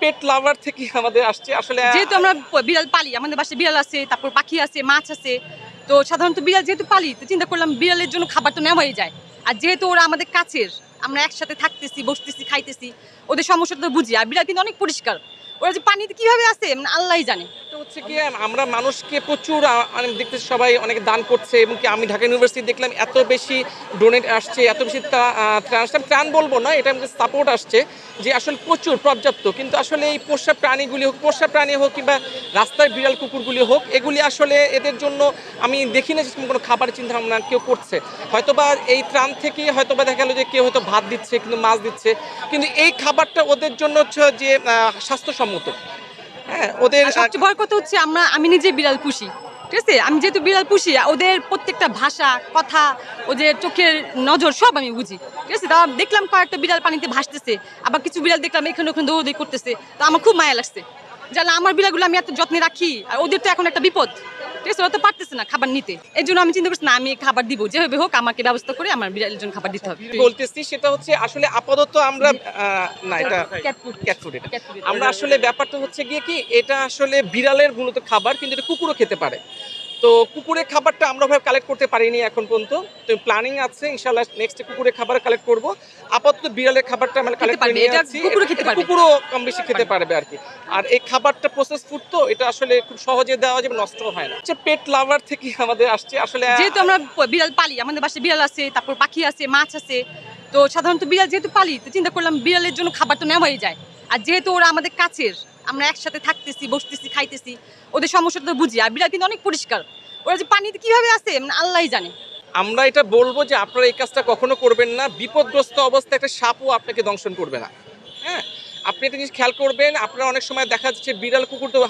পেট লাভার থেকে আমাদের আসছে। আসলে, যেহেতু আমরা বিড়াল পালি, আমাদের বাসায় বিড়াল আছে, তারপর পাখি আছে, মাছ আছে, তো সাধারণত বিড়াল যেহেতু পালি, তো চিন্তা করলাম বিড়ালের জন্য খাবার তো নেওয়াই যায়। আর যেহেতু ওরা আমাদের কাছের, আমরা একসাথে থাকতেছি, বসতেছি, খাইতেছি, ওদের সমস্যাটা তো বুঝি। আর বিড়াল কিন্তু অনেক পরিষ্কার। ওরা যে পানিতে কীভাবে আসে মানে আল্লাহই জানে। এটা হচ্ছে কি আমরা মানুষকে প্রচুর দেখতেছি সবাই অনেক দান করছে, এবং কি আমি ঢাকা ইউনিভার্সিটি দেখলাম এত বেশি ডোনেট আসছে, এত বেশি ত্রাণ আসছে। ত্রাণ বলব না, এটা সাপোর্ট আসছে যে আসলে প্রচুর পর্যাপ্ত। কিন্তু আসলে এই পোষা প্রাণীগুলি হোক, পোষা প্রাণী হোক কিংবা রাস্তায় বিড়াল কুকুরগুলি হোক, এগুলি আসলে এদের জন্য আমি দেখি না যে কোনো খাবার চিন্তা ভাবনা কেউ করছে। হয়তোবা এই ত্রাণ থেকে হয়তোবা দেখা গেলো যে কেউ হয়তো ভাত দিচ্ছে, কিন্তু মাছ দিচ্ছে। কিন্তু এই খাবারটা ওদের জন্য হচ্ছে যে স্বাস্থ্যসম্মত। হ্যাঁ ওদের সবচেয়ে কথা হচ্ছে আমরা, আমি নিজে বিড়াল পুষি, ঠিক আছে? আমি যেহেতু বিড়াল পুষি ওদের প্রত্যেকটা ভাষা, কথা, ওদের চোখের নজর সব আমি বুঝি, ঠিক আছে? তা দেখলাম কয়েকটা বিড়াল পানিতে ভাসতেছে, আবার কিছু বিড়াল দেখলাম এখানে ওখানে দৌড়দৌড়ি করতেছে, তো আমার খুব মায়া লাগছে। যারা আমার বিড়ালগুলো আমি এত যত্নে রাখি, আর ওদের তো এখন একটা বিপদ। ঠিক আছে ওরা তো পারতেছে না খাবার নিতে এই জন্য আমি চিন্তা করছি না আমি খাবার দিব যেভাবে হোক আমাকে ব্যবস্থা করে আমার বিড়ালের জন্য খাবার দিতে হবে বলতেছি সেটা হচ্ছে আসলে আপাতত আমরা আহ, না এটা Cat food. ক্যাট ফুড এটা Cat food. আমরা আসলে ব্যাপারটা হচ্ছে গিয়ে কি এটা আসলে বিড়ালের মূলত খাবার কিন্তু এটা কুকুরও খেতে পারে তো কুকুরের খাবারটা আমরা ভাবে কালেক্ট করতে পারিনি এখন পর্যন্ত। তো প্ল্যানিং আছে ইনশাআল্লাহ নেক্সট কুকুরের খাবার কালেক্ট করব। আপাতত বিড়ালের খাবারটা আমরা কালেক্ট করে নিয়ে যাচ্ছি। কুকুরও খেতে পারবে। কুকুরও কম বেশি খেতে পারবে আর কি। আর এই খাবারটা প্রসেস ফুড তো এটা আসলে খুব সহজে দেওয়া যাবে নষ্ট হয় না। পেট লাভার থেকে আমাদের আসছে আসলে যেহেতু আমরা বিড়াল পালি আমাদের বাসায় বিড়াল আছে তারপর পাখি আছে মাছ আছে তো সাধারণত বিড়াল যেহেতু পালি তো চিন্তা করলাম বিড়ালের জন্য খাবার তো নেওয়াই যায়। আর যেহেতু ওরা আমাদের কাছের, আমরা একসাথে থাকতেছি, বসতেছি, খাইতেছি, ওদের সমস্যাটা তো বুঝি। আর বিড়াল কিন্তু অনেক পরিষ্কার। ওরা যে পানিতে কীভাবে আছে মানে আল্লাহই জানে। আমরা এটা বলব যে আপনারা এই কাজটা কখনো করবেন না। বিপদগ্রস্ত অবস্থায় একটা সাপও আপনাকে দংশন করবে না। হ্যাঁ? আপনি একটা জিনিস খেয়াল করবেন, আপনারা অনেক সময় দেখা যাচ্ছে বিড়াল, কুকুর তো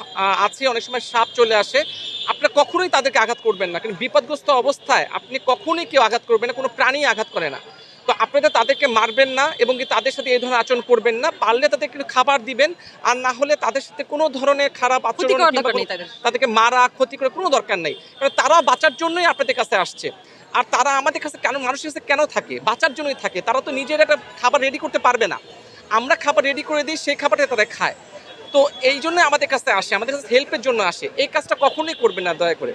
আছে, অনেক সময় সাপ চলে আসে। আপনারা কখনোই তাদেরকে আঘাত করবেন না। কারণ বিপদগ্রস্ত অবস্থায় আপনি কখনোই কেউ আঘাত করবেন না, কোনো প্রাণী আঘাত করে না। তো আপনারা তাদেরকে মারবেন না এবং কি তাদের সাথে এই ধরনের আচরণ করবেন না। পারলে তাদেরকে খাবার দিবেন আর না হলে তাদের সাথে কোনো ধরনের খারাপ আচরণ তাদেরকে মারা ক্ষতি করার কোনো দরকার নেই। কারণ তারা বাঁচার জন্যই আপনাদের কাছে আসছে। আর তারা আমাদের কাছে কেন মানুষের কাছে কেন থাকে? বাঁচার জন্যই থাকে। তারা তো নিজের একটা খাবার রেডি করতে পারবে না। আমরা খাবার রেডি করে দিই সেই খাবারটা তারা খায়। তো এই জন্য আমাদের কাছে আসে আমাদের কাছে হেল্পের জন্য আসে। এই কাজটা কখনোই করবে না দয়া করে।